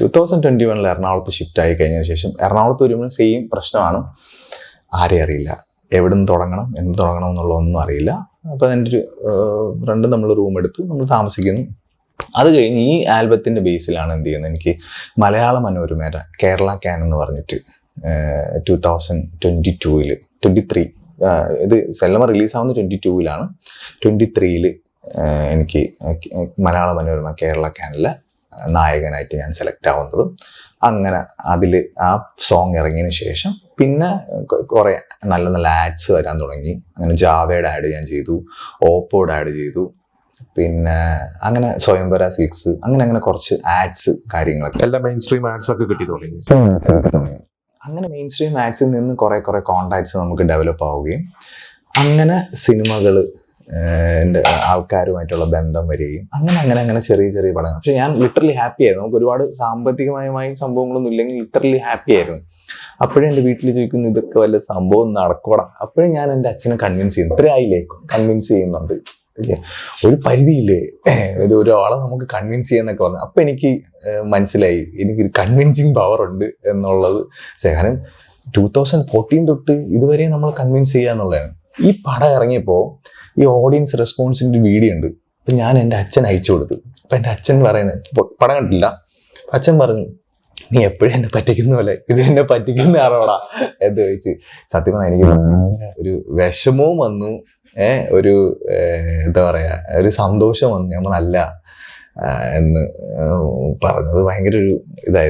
To thousand twenty വണ്ണിൽ എറണാകുളത്ത് shift ആയി കഴിഞ്ഞതിന് ശേഷം എറണാകുളത്ത് വരുമ്പോൾ സെയിം പ്രശ്നമാണ്. ആരെയും അറിയില്ല. എവിടെ നിന്ന് തുടങ്ങണം എന്ത് തുടങ്ങണം എന്നുള്ളതൊന്നും അറിയില്ല. അപ്പോൾ എന്റെ ഒരു രണ്ടും നമ്മൾ റൂം എടുത്തു നമ്മൾ താമസിക്കുന്നു. അത് കഴിഞ്ഞ് ഈ ആൽബത്തിന്റെ ബേസിലാണ് എന്ത് ചെയ്യുന്നത്? എനിക്ക് മലയാള മനോരമയുടെ കേരള ക്യാൻ എന്ന് പറഞ്ഞിട്ട് ടു തൗസൻഡ് ട്വന്റി ടൂവിൽ ട്വന്റി ത്രീ ഇത് സെല്ലമ റിലീസാവുന്ന ട്വന്റി ടൂവിലാണ് ട്വന്റി ത്രീയിൽ എനിക്ക് മലയാള മനോരമ കേരള ക്യാനിലെ നായകനായിട്ട് ഞാൻ സെലക്ട് ആവുന്നതും അങ്ങനെ അതിൽ ആ സോങ് ഇറങ്ങിയതിന് ശേഷം പിന്നെ കുറേ നല്ല നല്ല ആഡ്സ് വരാൻ തുടങ്ങി. അങ്ങനെ ജാവേഡ് ആഡ് ഞാൻ ചെയ്തു ഓപ്പോഡ് ആഡ് ചെയ്തു. പിന്നെ അങ്ങനെ സ്വയംവര സിൽക്സ് അങ്ങനെ അങ്ങനെ കുറച്ച് ആഡ്സ് കാര്യങ്ങളൊക്കെ. എല്ലാ മെയിൻ സ്ട്രീം ആഡ്സ് ഒക്കെ കിട്ടി തുടങ്ങി. അങ്ങനെ മെയിൻ സ്ട്രീം ആഡ്സിൽ നിന്ന് കുറേ കുറേ കോണ്ടാക്ട്സ് നമുക്ക് ഡെവലപ്പ് ആവുകയും അങ്ങനെ സിനിമകൾ എന്റെ ആൾക്കാരുമായിട്ടുള്ള ബന്ധം വരികയും അങ്ങനെ അങ്ങനെ അങ്ങനെ ചെറിയ ചെറിയ പടങ്ങൾ. പക്ഷെ ഞാൻ ലിറ്ററലി ഹാപ്പി ആയിരുന്നു. നമുക്ക് ഒരുപാട് സാമ്പത്തികമായി സംഭവങ്ങളൊന്നും ഇല്ലെങ്കിൽ ലിറ്ററലി ഹാപ്പി ആയിരുന്നു. അപ്പോഴേ എന്റെ വീട്ടിൽ ചോദിക്കുന്നു ഇതൊക്കെ വല്ല സംഭവം നടക്കൂടാ അപ്പോഴും ഞാൻ എന്റെ അച്ഛനെ കൺവിൻസ് ചെയ്യുന്നു. ഇത്രയായില്ലേ കൺവിൻസ് ചെയ്യുന്നുണ്ട്? ഒരു പരിധിയില്ലേ? ഒരു ഒരാളെ നമുക്ക് കൺവിൻസ് ചെയ്യാന്നൊക്കെ പറഞ്ഞു. അപ്പം എനിക്ക് മനസ്സിലായി. എനിക്കൊരു കൺവിൻസിങ് പവർ ഉണ്ട് എന്നുള്ളത് സേഹനം ടൂ തൗസൻഡ് ഫോർട്ടീൻ തൊട്ട് ഇതുവരെ നമ്മൾ കൺവിൻസ് ചെയ്യുക എന്നുള്ളതാണ് ഈ പടം ഇറങ്ങിയപ്പോൾ ഈ ഓഡിയൻസ് റെസ്പോൺസിന്റെ വീഡിയോ ഉണ്ട്. അപ്പം ഞാൻ എന്റെ അച്ഛൻ അയച്ചു കൊടുത്തു. അപ്പം എന്റെ അച്ഛൻ പറയുന്നത് പടം കണ്ടില്ല അച്ഛൻ പറഞ്ഞു നീ എപ്പോഴും എന്നെ പറ്റിക്കുന്ന പോലെ ഇത് എന്നെ പറ്റിക്കുന്ന ആറോടാ എന്ന് ചോദിച്ച്. സത്യം പറഞ്ഞാൽ എനിക്ക് ഒരു വിഷമവും വന്നു. ഒരു എന്താ പറയുക ഒരു സന്തോഷം വന്നു. ഞാൻ എന്ന് പറഞ്ഞത് ഭയങ്കര ഒരു ഇതായിരുന്നു.